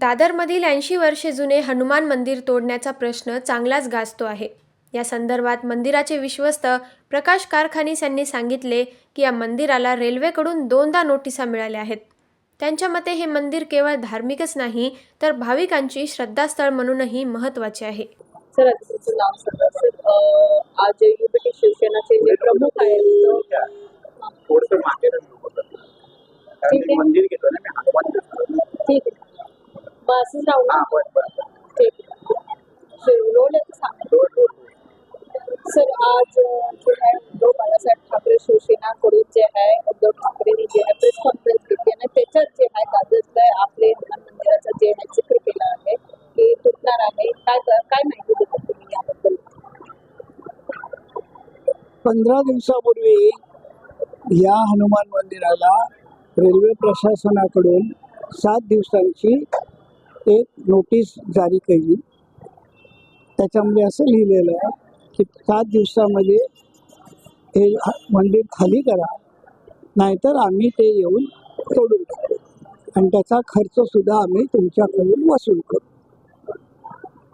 दादरमधील ऐंशी वर्षे जुने हनुमान मंदिर तोडण्याचा प्रश्न चांगलाच गाजतो आहे. या संदर्भात मंदिराचे विश्वस्त प्रकाश कारखानीस यांनी सांगितले की या मंदिराला रेल्वेकडून दोनदा नोटिसा मिळाल्या आहेत. त्यांच्या मते हे मंदिर केवळ धार्मिकच नाही तर भाविकांची श्रद्धास्थळ म्हणूनही महत्त्वाचे आहे. सर आज युपीटी शिवसेनाचे जे प्रमुख आहेत आहे ना सर रोल सर आज जो है उद्धव बाळासाहेब ठाकरे शिवसेनाकडून जे आहे उद्धव ठाकरेंनी जे आहे प्रेस कॉन्फरन्स घेतली आणि त्याच्यात जे आहे दादरला आपले हनुमान मंदिराचा जे आहे जिक्र केला आहे की तुटणार आहे. काय काय माहिती देतात तुम्ही याबद्दल? पंधरा दिवसापूर्वी या हनुमान मंदिराला रेल्वे प्रशासनाकडून सात दिवसांची एक नोटीस जारी केली. त्याच्यामध्ये असं लिहिलेलं आहे की सात दिवसामध्ये हे मंदिर खाली करा नाहीतर आम्ही ते येऊन तोडून टाकू. आणि त्याचा खर्च सुद्धा आम्ही तुमच्याकडून वसूल करू.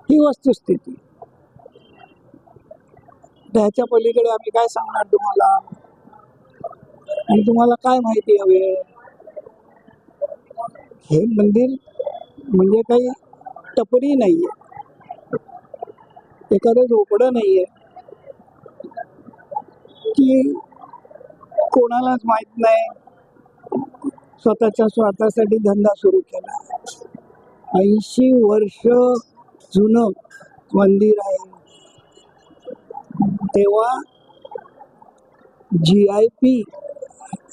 ही वस्तुस्थिती. त्याच्या पलीकडे आम्ही काय सांगणार तुम्हाला? आणि तुम्हाला काय माहिती हवे हे मंदिर म्हणजे काही टपरी नाहीये. एखादं झोपडं नाहीये. की कोणालाच माहीत नाही. स्वतःच्या स्वार्थासाठी धंदा सुरू केला. ऐंशी वर्ष जुनं मंदिर आहे. तेव्हा जी आय पी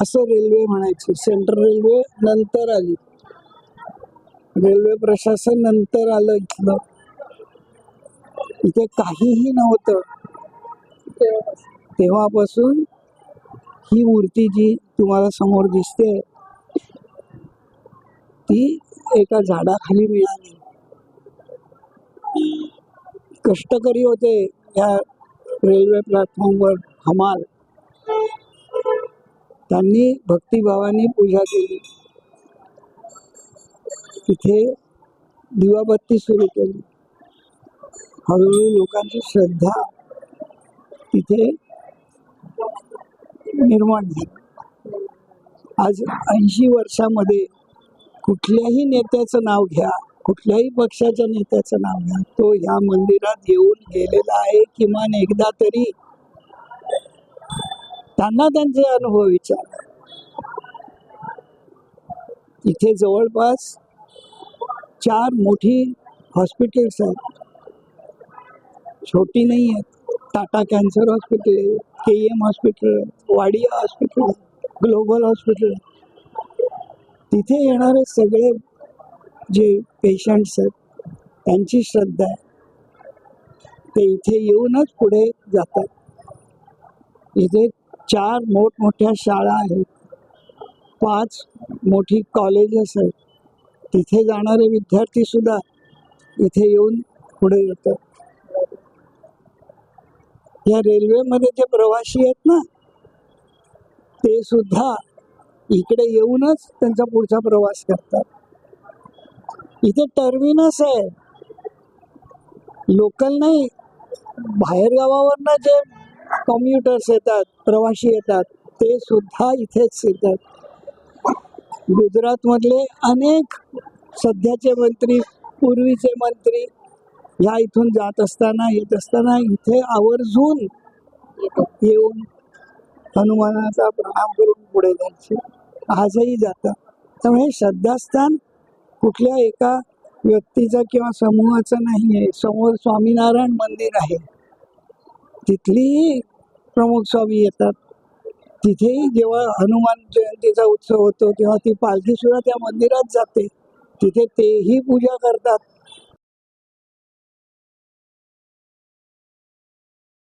असं रेल्वे म्हणायची. सेंट्रल रेल्वे नंतर आली. रेल्वे प्रशासन नंतर आलं इथलं इथे काहीही नव्हतं. तेव्हापासून. तेव्हापासून ही मूर्ती जी तुम्हाला समोर दिसते ती एका झाडाखाली मिळाली. कष्टकरी होते या रेल्वे प्लॅटफॉर्मवर हमाल. त्यांनी भक्तिभावाने पूजा केली. तिथे दिवाबत्ती सुरू केली. हळूहळू लोकांची श्रद्धा तिथे निर्माण झाली. आज ऐंशी वर्षामध्ये कुठल्याही नेत्याचं नाव घ्या कुठल्याही पक्षाच्या नेत्याचं नाव घ्या तो ह्या मंदिरात येऊन गेलेला आहे किमान एकदा तरी. त्यांना त्यांचे अनुभव विचार. इथे जवळपास चार मोठी हॉस्पिटल्स आहेत छोटी नाही आहेत टाटा कॅन्सर हॉस्पिटल आहे के एम हॉस्पिटल आहे, वाडिया हॉस्पिटल आहे, ग्लोबल हॉस्पिटल आहे. तिथे येणारे सगळे जे पेशंट्स आहेत त्यांची श्रद्धा आहे. ते इथे येऊनच पुढे जातात. इथे चार मोठमोठ्या शाळा आहेत. पाच मोठी कॉलेजेस आहेत तिथे जाणारे विद्यार्थी सुद्धा इथे येऊन पुढे येतात. या रेल्वेमध्ये जे प्रवासी आहेत ना ते सुद्धा इकडे येऊनच त्यांचा पुढचा प्रवास करतात. इथे टर्मिनस आहे. लोकल नाही. बाहेर गावावरनं जे कम्युटर्स येतात प्रवासी येतात ते सुद्धा इथेच येतात. गुजरातमधले अनेक सध्याचे मंत्री पूर्वीचे मंत्री ह्या इथून जात असताना येत असताना इथे आवर्जून येऊन हनुमानाचा प्रणाम करून पुढे जायचे. आजही जातात. त्यामुळे हे श्रद्धास्थान कुठल्या एका व्यक्तीचं किंवा समूहाचं नाही आहे समोर स्वामीनारायण मंदिर आहे. तिथलीही प्रमुख स्वामी येतात. तिथेही जेव्हा हनुमान जयंतीचा उत्सव होतो तेव्हा ती पालखी सुद्धा त्या मंदिरात जाते. तिथे तेही पूजा करतात.